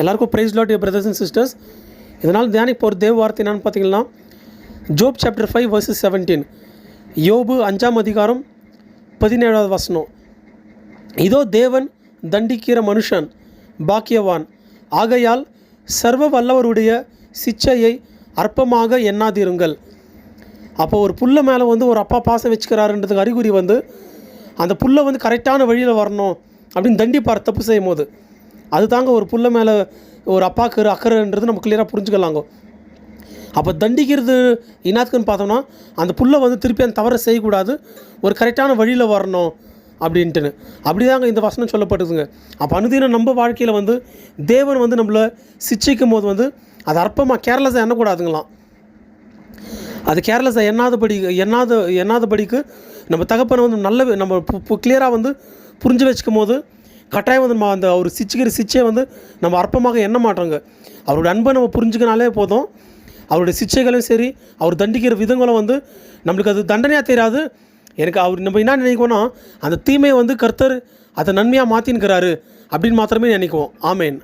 எல்லாருக்கும் praise lord brothers and sisters இதனால் தியானிக்கு போகிற தேவ வார்த்தை என்னன்னு பார்த்தீங்கன்னா Job chapter five verses seventeen யோபு அஞ்சாம் அதிகாரம் பதினேழாவது வசனம். இதோ தேவன் தண்டிக்கிற மனுஷன் பாக்கியவான். ஆகையால் சர்வ வல்லவருடைய சிச்சையை அற்பமாக எண்ணாதிருங்கள். அப்போ ஒரு புல்லை மேலே வந்து ஒரு அப்பா பாசம் வச்சுக்கிறாருன்றதுக்கு அறிகுறி வந்து அந்த புல்லை வந்து கரெக்டான வழியில் வரணும் அப்படின்னு தண்டிப்பார் தப்பு செய்யும் போது அது தாங்க ஒரு புல்லை மேலே ஒரு அப்பாவுக்கு அக்கறைன்றது நம்ம கிளியராக புரிஞ்சுக்கலாங்க. அப்போ தண்டிக்கிறது இன்னாத்துக்குன்னு பார்த்தோம்னா அந்த புல்லை வந்து திருப்பி அந்த தவறை செய்யக்கூடாது ஒரு கரெக்டான வழியில் வரணும் அப்படின்ட்டுன்னு. அப்படிதாங்க இந்த வசனம் சொல்லப்படுதுங்க அப்போ அனுதினம் நம்ம வாழ்க்கையில் வந்து தேவன் வந்து நம்மளை சிச்சிக்கும் போது வந்து அது அற்பமாக கேர்லெஸ்ஸாக எண்ணக்கூடாதுங்களாம். அது கேர்லெஸ்ஸாக எண்ணாதபடி எண்ணாத எண்ணாதபடிக்கு நம்ம தகப்பனை வந்து நல்ல நம்ம கிளியராக வந்து புரிஞ்சு வச்சுக்கும் போது கட்டாயம் வந்து நம்ம அந்த அவர் சிச்சுக்கிற சிச்சையை வந்து நம்ம அற்பமாக எண்ண மாட்டோங்க. அவருடைய அன்பை நம்ம புரிஞ்சுக்கினாலே போதும். அவருடைய சிச்சைகளும் சரி அவர் தண்டிக்கிற விதங்களும் வந்து நம்மளுக்கு அது தண்டனையாக தெரியாது. எனக்கு அவர் நம்ம என்ன நினைக்கோன்னா அந்த தீமையை வந்து கர்த்தர் அதை நன்மையாக மாற்றின்னுக்கிறாரு அப்படின்னு மாத்திரமே நினைக்குவோம். ஆமேன்.